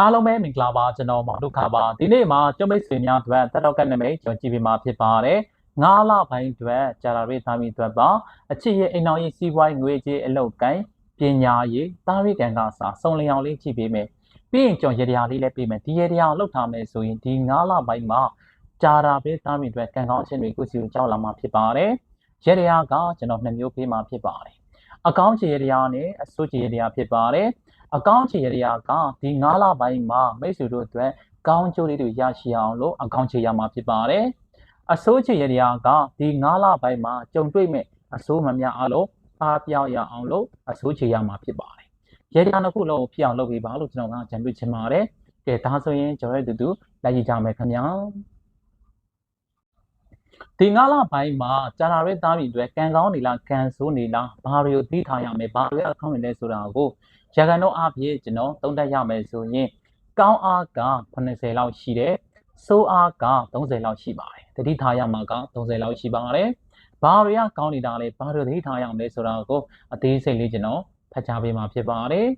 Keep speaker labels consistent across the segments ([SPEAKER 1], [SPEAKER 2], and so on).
[SPEAKER 1] အားလုံးပဲမင်္ဂလာပါကျွန်တော်မောင်ဒုက္ခပါဒီနေ့မှာကျုံမိတ်ဆွေများအတွက်တက်တော့ကနမိတ်ကျွန်တော်ကြည့်ပြမှာဖြစ်ပါတယ်ငါးလပိုင်းအတွက်ကြာလာရေးသားမိအတွက်ပါအချစ်ရဲ့အိမ်တော်ရေးစီးပွားငွေကြေးအလုပ်ကိုင်းပညာရေးသားရိကံကစားစုံလျောင်လေးကြည့်ပေးမယ်ပြီးရင်ကျွန်တော်ရေတရားလေးလည်းပေးမယ်ဒီရေတရားကိုလောက်ထားမယ်ဆိုရင်ဒီငါးလပိုင်းမှာကြာလာပေးသားမိအတွက်ကံကောင်းအချင်းတွေကိုစီကိုကြောက်လာမှာဖြစ်ပါတယ်ရေတရားကကျွန်တော်နှစ်မျိုးပေးမှာဖြစ်ပါတယ်အကောင်းချေရေတရားနဲ့အဆိုးချေရေတရားဖြစ်ပါတယ် အကောင်းချေရရာကဒီ9လပိုင်းမှာမိတ်ဆွေတို့အတွက်ကောင်းကျိုးလေးတွေရရှိအောင်လို့အကောင်းချေရမှာဖြစ်ပါတယ်။အစိုးချေရရာကဒီ9လပိုင်းမှာကြုံတွေ့မဲ့အစိုးမများအားလုံးအားပြောင်းရအောင်လို့အစိုးချေရမှာဖြစ်ပါတယ်။ရေတရားတစ်ခုလုံးဖြစ်အောင်လုပ်ပေးပါလို့ကျွန်တော်ကကြံတွေ့ချင်ပါတယ်။ကဲဒါဆိုရင်ကျွန်တော်တို့တူလိုက်ကြည့်ကြမယ်ခင်ဗျာ။ ဒီငါးလပိုင်းမှာကြာလာတဲ့သားပြည်တွေကံကောင်းနေလားကံဆိုးနေလားဘာတွေကိုသိထားရမလဲဘာတွေအကောင့်နေလဲဆိုတာကိုရာခိုင်နှုန်းအဖြစ်ကျွန်တော်သုံးသပ်ရမယ်ဆိုရင်ကောင်းအားက80လောက်ရှိတယ်ဆိုးအားက30လောက်ရှိပါတယ်တတိထားရမှာက30လောက်ရှိပါတယ်ဘာတွေကကောင်းနေတာလဲဘာတွေတတိထားရမလဲဆိုတာကိုအသေးစိတ်လေးကျွန်တော်ဖတ်ကြားပေးမှာဖြစ်ပါတယ်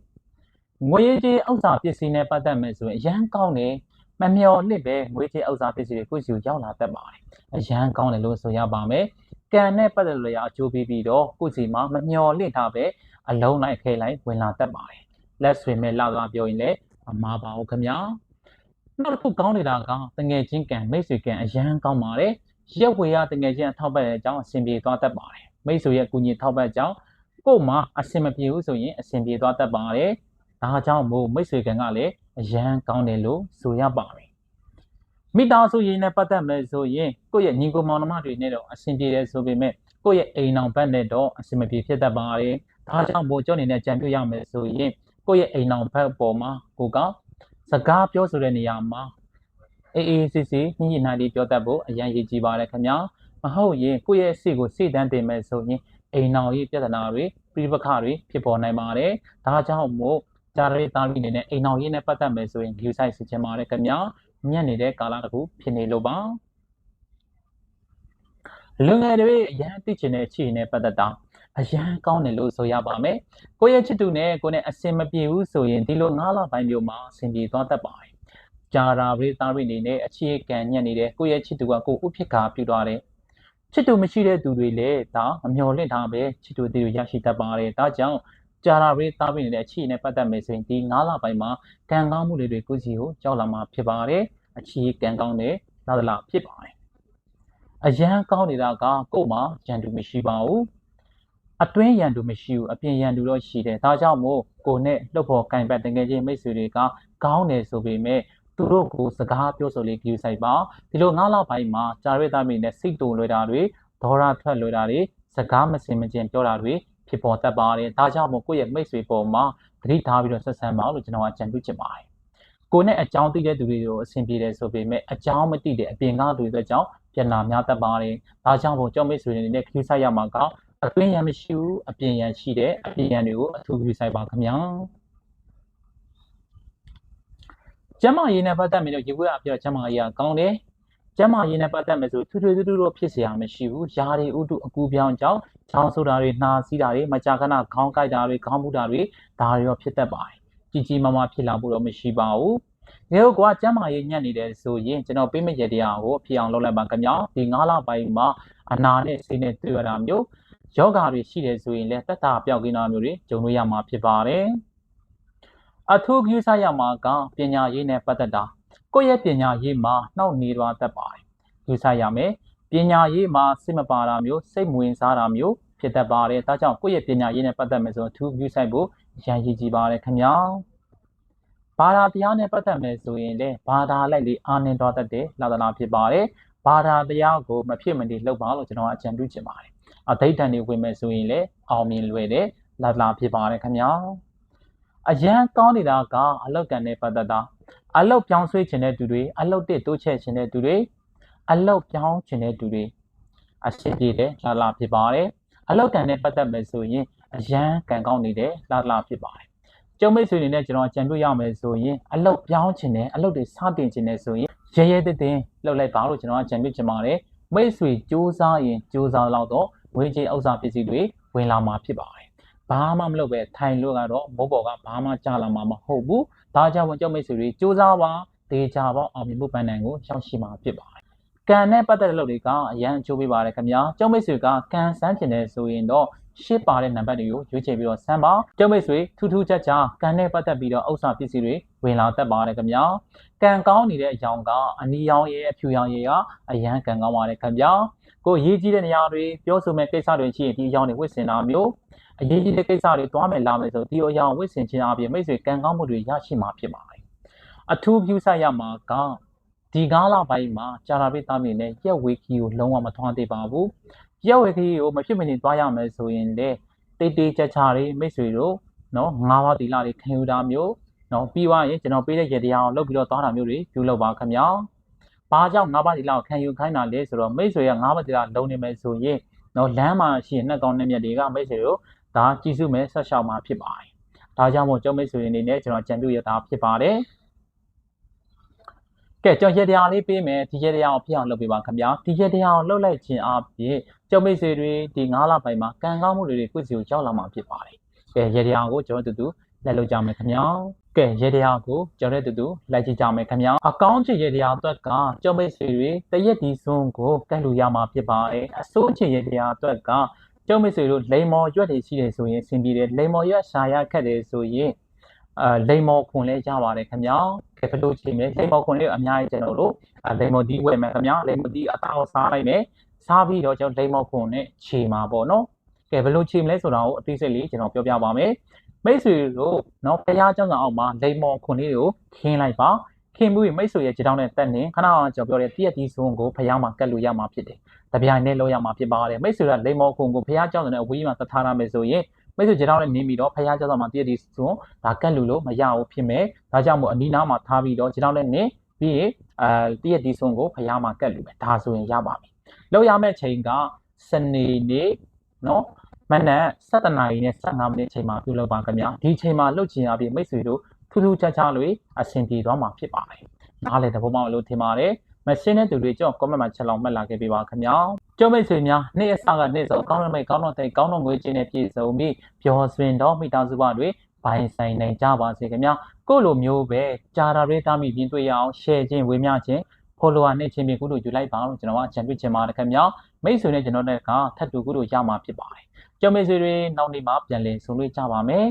[SPEAKER 1] ငွေကြေးဥစ္စာပစ္စည်းနဲ့ပတ်သက်မယ်ဆိုရင်အရန်ကောင်းတယ် မမျော်လင့်ပဲငွေကြေးဥစ္စာပစ္စည်းတွေကိုစီကိုရောက်လာတတ်ပါတယ်အရန်ကောင်းတယ်လို့ဆိုရပါမယ်ကံနဲ့ပတ်သက်လို့ရအကျိုးပေးပြီးတော့ကိုယ်စီမှာမမျော်လင့်တာပဲအလုံးလိုက်ခဲလိုက်ဝင်လာတတ်ပါတယ်လက်ဆွေမဲ့လာကပြောရင်လည်းအမှားပါဘူးခင်ဗျာနောက်တစ်ခုကောင်းနေတာကတငယ်ချင်းကံမိတ်ဆွေကံအရန်ကောင်းပါတယ်ရက်ဝေရတငယ်ချင်းအထောက်ပံ့တဲ့အကြောင်းအဆင်ပြေသွားတတ်ပါတယ်မိတ်ဆွေရဲ့ကူညီထောက်ပံ့အကြောင်းကို့မှာအဆင်မပြေဘူးဆိုရင်အဆင်ပြေသွားတတ်ပါတယ် ဒါကြောင့်မို့မိတ်ဆွေကံကလည်းအရန်ကောင်းတယ်လို့ဆိုရပါမယ်မိသားစုရင်းနဲ့ပတ်သက်မယ်ဆိုရင်ကိုယ့်ရဲ့ညီကိုမောင်နှမတွေနဲ့တော့အဆင်ပြေတယ်ဆိုပေမဲ့ကိုယ့်ရဲ့အိမ်အောင်ဘက်နဲ့တော့အဆင်မပြေဖြစ်တတ်ပါတယ်ဒါကြောင့်မို့ကျောင်းနေနဲ့ကြံပြရမယ်ဆိုရင်ကိုယ့်ရဲ့အိမ်အောင်ဘက်ပေါ်မှာကိုကစကားပြောဆိုတဲ့နေရာမှာအေးအေးစစ်စစ်ညှိညှိနှိုင်းလေးပြောတတ်ဖို့အရင်ရည်ကြည်ပါတယ်ခင်ဗျာမဟုတ်ရင်ကိုယ့်ရဲ့စိတ်ကိုစိတ်တန်းတင်မယ်ဆိုရင်အိမ်အောင်ရေးပြဿနာတွေပြိပခတွေဖြစ်ပေါ်နိုင်ပါတယ်ဒါကြောင့်မို့ ကြားရဲသားလေးနေနဲ့အိမ်အောင်ရေးနဲ့ပတ်သက်မယ်ဆိုရင် view site စစ်ချင်ပါတယ်ခင်ဗျာညံ့နေတဲ့ကာလတစ်ခုဖြစ်နေလို့ပါလူငယ်တွေအရန်သိချင်တဲ့အခြေအနေပတ်သက်တာအရန်ကောင်းတယ်လို့ဆိုရပါမယ်။ကိုယ့်ရဲ့ချစ်သူနဲ့ကိုယ်နဲ့အဆင်မပြေဘူးဆိုရင်ဒီလိုငါးလပိုင်းမျိုးမှာအဆင်ပြေသွားတတ်ပါတယ်။ကြာရာပရိသားရိနေနဲ့အခြေခံညက်နေတဲ့ကိုယ့်ရဲ့ချစ်သူကကိုယ်ဥဖြစ်ကာပြုသွားတယ်။ချစ်သူမရှိတဲ့သူတွေလည်းဒါမမျော်လင့်တာပဲချစ်သူတွေရရှိတတ်ပါတယ်။ဒါကြောင့် ကြာရာပရိသားရိနေတဲ့အခြေနဲ့ပတ်သက်မယ်ဆိုရင်ဒီငါးလပိုင်းမှာကံကောင်းမှုတွေကိုစီကိုကြောက်လာမှာဖြစ်ပါတယ်။အခြေကံကောင်းတဲ့လာဒလာဖြစ်ပါတယ်။အရန်ကောင်းနေတာကကို့မှာရန်သူမရှိပါဘူး။အတွင်းရန်သူမရှိဘူးအပြင်ရန်သူတော့ရှိတယ်ဒါကြောင့်မို့ကိုနဲ့လှုပ်ဖို့ကင်ပတ်တကယ်ချင်းမိတ်ဆွေတွေကကောင်းတယ်ဆိုပေမဲ့သူတို့ကိုစကားပြောဆိုလေးကြည့်ဆိုင်ပါဒီလိုငါးလပိုင်းမှာကြာရသားမိနဲ့စိတ်တူလွယ်တာတွေဒေါရထွက်လွယ်တာတွေစကားမစင်မကျင်ပြောတာတွေ ဖြစ်ပေါ်တတ်ပါတယ်ဒါကြောင့်မို့ကိုယ့်ရဲ့မိတ်ဆွေပေါ်မှာသတိထားပြီးတော့ဆက်ဆံပါလို့ကျွန်တော်ကကြံပြုချင်ပါတယ်ကိုနဲ့အကြောင်းသိတဲ့သူတွေကိုအဆင်ပြေတယ်ဆိုပေမဲ့အကြောင်းမသိတဲ့အပြင်ကလူတွေကြောင့်ပြန်လာများတတ်ပါတယ်ဒါကြောင့်မို့ကြောင့်မိတ်ဆွေတွေနဲ့ခရီးဆိုင်ရမှာကအတွင်းရန်မရှိဘူးအပြင်ရန်ရှိတယ်အပြင်ရန်တွေကိုအထူးပြုဆိုင်ပါခင်ဗျာကျမရေးနဲ့ပတ်သက်ပြီးတော့ရေခွေးအပြောကျမရေးကကောင်းတယ် ကျမရေးနဲ့ပတ်သက်မယ်ဆိုထူးထူးထူးထူးတော့ဖြစ်เสียရမရှိဘူးယားတွေဥတုအကူပြောင်းကြောင်းချောင်းဆိုတာတွေနှာစီးတာတွေမကြာခဏခေါင်းကိုက်တာတွေခေါင်းပူတာတွေဒါတွေတော့ဖြစ်တတ်ပါတယ်ကြီးကြီးမားမားဖြစ်လာဖို့တော့မရှိပါဘူးဒီတော့ကွာကျမရေးညံ့နေတယ်ဆိုရင်ကျွန်တော်ပေးမရတရားကိုဖြစ်အောင်လုပ်လိုက်ပါခင်ဗျာဒီ9လပိုင်းမှာအနာနဲ့စိတ်နဲ့တွေ့ရတာမျိုးယောဂါတွေရှိတယ်ဆိုရင်လည်းတက်တာပြောက်ကင်းတာမျိုးတွေဂျုံလို့ရမှာဖြစ်ပါတယ်အထူးကြီးစားရမှာကပညာရေးနဲ့ပတ်သက်တာ ကိုယ့်ရဲ့ပညာရေးမှာနှောက်နေသွားတတ်ပါတယ်ကြီးစားရမယ်ပညာရေးမှာစိတ်မပါတာမျိုးစိတ်မဝင်စားတာမျိုးဖြစ်တတ်ပါတယ်ဒါကြောင့်ကိုယ့်ရဲ့ပညာရေးနဲ့ပတ်သက်မယ်ဆိုရင်အထူးကြီးဆိုင်ဖို့ရန်ရည်ကြည်ပါတယ်ခင်ဗျာဘာသာတရားနဲ့ပတ်သက်မယ်ဆိုရင်လည်းဘာသာလိုက်လေးအားနည်းသွားတတ်တဲ့လာသနာဖြစ်ပါတယ်ဘာသာတရားကိုမဖြစ်မနေလှုပ်ပါလို့ကျွန်တော်အကြံပြုချင်ပါတယ်အဒိဋ္ဌံတွေဝင်မယ်ဆိုရင်လည်းအောင်မြင်လွယ်တယ်လာလာဖြစ်ပါတယ်ခင်ဗျာ အရန်ကောင်းနေတာကအလောက်ကန်နဲ့ပတ်သက်တာအလောက်ပြောင်းဆွေးခြင်းတဲ့သူတွေအလောက်တစ်တိုးချက်ခြင်းတဲ့သူတွေအလောက်ပြောင်းခြင်းတဲ့သူတွေအရှိပြေတယ်လာလာဖြစ်ပါတယ်အလောက်ကန်နဲ့ပတ်သက်မယ်ဆိုရင်အရန်ကန်ကောင်းနေတယ်လာလာဖြစ်ပါတယ်ကျုံမိတ်ဆွေတွေနဲ့ကျွန်တော်ကြံတွေ့ရမယ်ဆိုရင်အလောက်ပြောင်းခြင်းနဲ့အလောက်တွေစတင်ခြင်းနဲ့ဆိုရင်ရဲရဲတင်းတင်းလှုပ်လိုက်ပါလို့ကျွန်တော်ကကြံတွေ့ချင်ပါတယ်မိတ်ဆွေစူးစမ်းရင်စူးစမ်းတော့ငွေကြေးဥစ္စာပစ္စည်းတွေဝင်လာမှာဖြစ်ပါတယ်။ ဘာမှမလုပ်ပဲထိုင်လို့ကတော့မိုးပေါ်ကဘာမှကျလာမှာမဟုတ်ဘူးဒါကြောင့်မို့ကျုပ်မိတ်ဆွေတွေစူးစမ်းပါဒေချာပေါအောင်မြင်မှုပန်းနိုင်ကိုရောက်ရှိမှာဖြစ်ပါတယ်ကံနဲ့ပတ်သက်တဲ့လုပ်တွေကအရန်အကျိုးပေးပါတယ်ခင်ဗျာကျုပ်မိတ်ဆွေကကံစမ်းကျင်တယ်ဆိုရင်တော့ ရှစ်ပါတဲ့နံပါတ်တွေကိုရွေးချယ်ပြီးတော့စမ်းပါကျုပ်မိတ်ဆွေထူးထူးခြားခြားကံနဲ့ပတ်သက်ပြီးတော့ဥစ္စာပစ္စည်းတွေဝင်လာတတ်ပါတယ်ခင်ဗျာကံကောင်းနေတဲ့အကြောင်းကအနီရောင်ရဲ့အဖြူရောင်ရဲ့ကအရန်ကံကောင်းပါတယ်ခင်ဗျာကိုရေးကြီးတဲ့နေရာတွေပြောဆိုမဲ့ကိစ္စတွေရှိရင်ဒီအကြောင်းတွေဝစ်စင်တာမျိုးအရေးကြီးတဲ့ကိစ္စတွေတွားမယ်လာမယ်ဆိုဒီအကြောင်းဝစ်စင်ခြင်းအပြင်မိတ်ဆွေကံကောင်းမှုတွေရရှိမှာဖြစ်ပါတယ်အထူးပြုဆိုင်ရမှာကဒီကားလပိုင်းမှာကြာလာပိသားမြင်နဲ့ရက်ဝေခီကိုလုံးဝမထွားသေးပါဘူး ရက်ဝေခီကိုမဖြစ်မနေတွားရမယ်ဆိုရင်လေတိတ်တိတ်ကြချာတွေမိတ်ဆွေတို့နော်ငါးပါးတီလာတွေခံယူတာမျိုးနော်ပြီးသွားရင်ကျွန်တော်ပေးတဲ့ရေတရားအောင်လုပ်ပြီးတော့သွားတာမျိုးတွေပြုလုပ်ပါခင်ဗျာဘာကြောင့်ငါးပါးတီလာကိုခံယူခိုင်းတာလဲဆိုတော့မိတ်ဆွေကငါးပါးတီလာလုံးနေမယ်ဆိုရင်နော်လမ်းမှာရှိရင်နှက်ကောင်းနှက်မြက်တွေကမိတ်ဆွေတို့ဒါကြည့်စုမဲ့ဆက်ရှောက်မှာဖြစ်ပါတယ်ဒါကြောင့်မို့ကျောင်းမိတ်ဆွေအနေနဲ့ကျွန်တော်ကြံပြုရတာဖြစ်ပါတယ် ကဲကျွန်တော်ရေတရားလေးပေးမယ်ဒီရေတရားကိုဖြစ်အောင်လုပ်ပေးပါခင်ဗျာဒီရေတရားကိုလုပ်လိုက်ခြင်းအပြင်ကျောင်းမိတ်ဆွေတွေဒီ9လပိုင်းမှာကံကောင်းမှုတွေတွေကိုယ့်စီကိုရောက်လာမှာဖြစ်ပါတယ်ကဲရေတရားကိုကျွန်တော်တို့လက်လုပ်ကြမယ်ခင်ဗျာကဲရေတရားကိုကျွန်တော်တို့တူလိုက်ကြည့်ကြမယ်ခင်ဗျာအကောင့်ချင်ရေတရားအတွက်ကကျောင်းမိတ်ဆွေတွေတရက်ဒီစွန်းကိုကတ်လို့ရမှာဖြစ်ပါတယ်အစိုးချင်ရေတရားအတွက်ကကျောင်းမိတ်ဆွေတို့လိန်မော်ရွက်တွေရှိတယ်ဆိုရင်အဆင်ပြေတယ်လိန်မော်ရွက်ရှာရခက်တယ်ဆိုရင်အဲလိန်မော်ခွန်လဲရပါတယ်ခင်ဗျာကဲ ဘယ်လိုချိန်လဲလိန်မော်ခွန်လေးအများကြီးကျွန်တော်တို့လိန်မော်ဒီဝယ်မယ်ခင်ဗျာလိန်မော်ဒီအသားကိုစားလိုက်မယ်စားပြီးတော့ကျွန်တော်လိန်မော်ခွန်နဲ့ခြေမှာပေါ့နော်ကဲဘယ်လိုချိန်မလဲဆိုတာကိုအသေးစိတ်လေးကျွန်တော်ပြောပြပါမယ်မိတ်ဆွေတို့နော်ဖះကျောင်းဆောင်အောက်မှာလိန်မော်ခွန်လေးတွေကိုခင်းလိုက်ပါခင်မှုမိတ်ဆွေရဲ့ခြေထောက်နဲ့တက်နေခဏအောင်ကျွန်တော်ပြောတဲ့တရက်ဒီဇွန်ကိုဖះမှာကတ်လို့ရမှာဖြစ်တယ်တပြိုင်နဲ့လောက်ရမှာဖြစ်ပါတယ်မိတ်ဆွေကလိန်မော်ခွန်ကိုဖះကျောင်းဆောင်နဲ့အဝေးမှာသတ်ထားရမယ်ဆိုရင် မိတ်ဆွေခြေထောက်နဲ့နင်းပြီးတော့ဖះကျောင်းဆောင်မှာတရက်ဒီဇွန်ဒါကတ်လို့လို့မရဘူးဖြစ်မယ်ဒါကြောင့်မို့အနီးနားမှာထားပြီးတော့ခြေထောက်နဲ့နင်းပြီးရင်အဲတရက်ဒီဇွန်ကိုဖះမှာကတ်လို့ပဲဒါဆိုရင်ရပါပြီလောက်ရမယ့်ချိန်ကစနေနေ့နော်မနက်7:00နာရီနဲ့15မိနစ်ချိန်မှာပြုလုပ်ပါခင်ဗျာဒီချိန်မှာလှုပ်ချင်အပြင်မိတ်ဆွေတို့ထူးထူးခြားခြားလေးအဆင်ပြေသွားမှာဖြစ်ပါတယ်နားလေသဘောပေါက်လို့ထင်ပါတယ်မရှင်းတဲ့သူတွေကြောင့် comment မှာချက်လောင်မှတ်လာခဲ့ပေးပါခင်ဗျာ ကျုံမိတ်ဆွေများနေ့အစကနေ့ဆုံးကောင်းရမိတ်ကောင်းတော့တဲ့ကောင်းတော့ငွေချင်းနဲ့ပြည့်စုံပြီးပျော်ရွှင်တော့မိသားစုဘတွေဘိုင်ဆိုင်နိုင်ကြပါစေခင်ဗျာကိုလိုမျိုးပဲကြာတာတွေတားမိပြင်တွေ့ရအောင် share ခြင်းဝေမျှခြင်း follower နဲ့ချင်းမြေကုလို့ယူလိုက်ပါလို့ကျွန်တော်ကချန်ပြချင်ပါတယ်ခင်ဗျာမိတ်ဆွေနဲ့ကျွန်တော်တို့ကထပ်တူကုလို့ရမှာဖြစ်ပါတယ်ကျော်မိတ်ဆွေတွေနောက်နေ့မှပြန်လည်ဆုံတွေ့ကြပါမယ်